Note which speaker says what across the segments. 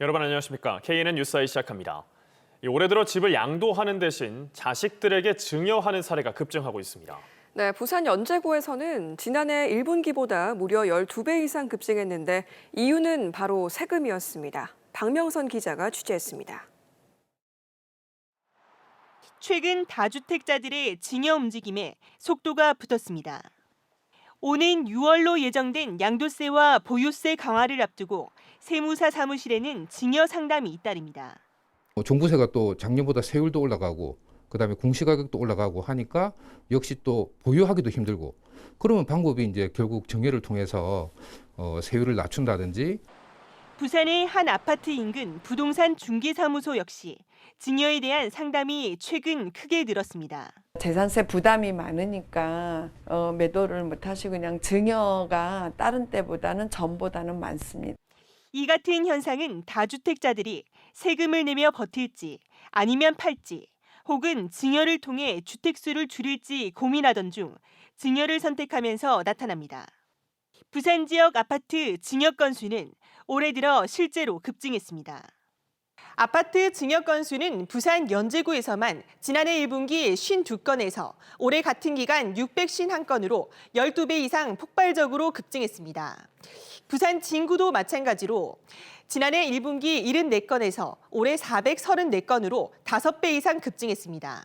Speaker 1: 여러분 안녕하십니까? KNN 뉴스아이 시작합니다. 이 올해 들어 집을 양도하는 대신 자식들에게 증여하는 사례가 급증하고 있습니다.
Speaker 2: 네, 부산 연제구에서는 지난해 1분기보다 무려 12배 이상 급증했는데 이유는 바로 세금이었습니다. 박명선 기자가 취재했습니다.
Speaker 3: 최근 다주택자들의 증여 움직임에 속도가 붙었습니다. 오는 6월로 예정된 양도세와 보유세 강화를 앞두고 세무사 사무실에는 증여 상담이 잇따릅니다.
Speaker 4: 어, 종부세가 또 작년보다 세율도 올라가고 그다음에 공시가격도 올라가고 하니까 역시 또 보유하기도 힘들고 그러면 방법이 이제 결국 정예를 통해서 어, 세율을 낮춘다든지
Speaker 3: 부산의 한 아파트 인근 부동산 중개사무소 역시 증여에 대한 상담이 최근 크게 늘었습니다.
Speaker 5: 재산세 부담이 많으니까 어, 매도를 못하시고 그냥 증여가 다른 때보다는 전보다는 많습니다.
Speaker 3: 이 같은 현상은 다주택자들이 세금을 내며 버틸지 아니면 팔지 혹은 증여를 통해 주택수를 줄일지 고민하던 중 증여를 선택하면서 나타납니다. 부산 지역 아파트 증여 건수는 올해 들어 실제로 급증했습니다. 아파트 증여 건수는 부산 연제구에서만 지난해 1분기 52건에서 올해 같은 기간 651건으로 12배 이상 폭발적으로 급증했습니다. 부산 진구도 마찬가지로 지난해 1분기 74건에서 올해 434건으로 5배 이상 급증했습니다.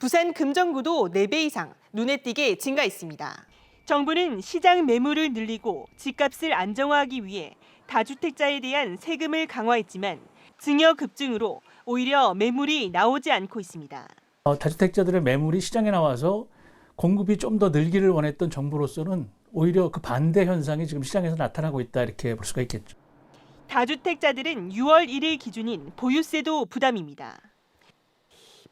Speaker 3: 부산 금정구도 4배 이상 눈에 띄게 증가했습니다. 정부는 시장 매물을 늘리고 집값을 안정화하기 위해 다주택자에 대한 세금을 강화했지만 증여 급증으로 오히려 매물이 나오지 않고 있습니다.
Speaker 6: 어, 다주택자들의 매물이 시장에 나와서 공급이 좀 더 늘기를 원했던 정부로서는 오히려 그 반대 현상이 지금 시장에서 나타나고 있다 이렇게 볼 수가 있겠죠.
Speaker 3: 다주택자들은 6월 1일 기준인 보유세도 부담입니다.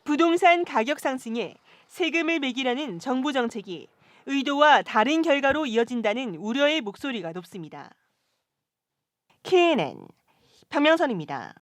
Speaker 3: 부동산 가격 상승에 세금을 매기라는 정부 정책이 의도와 다른 결과로 이어진다는 우려의 목소리가 높습니다. KNN 박명선입니다.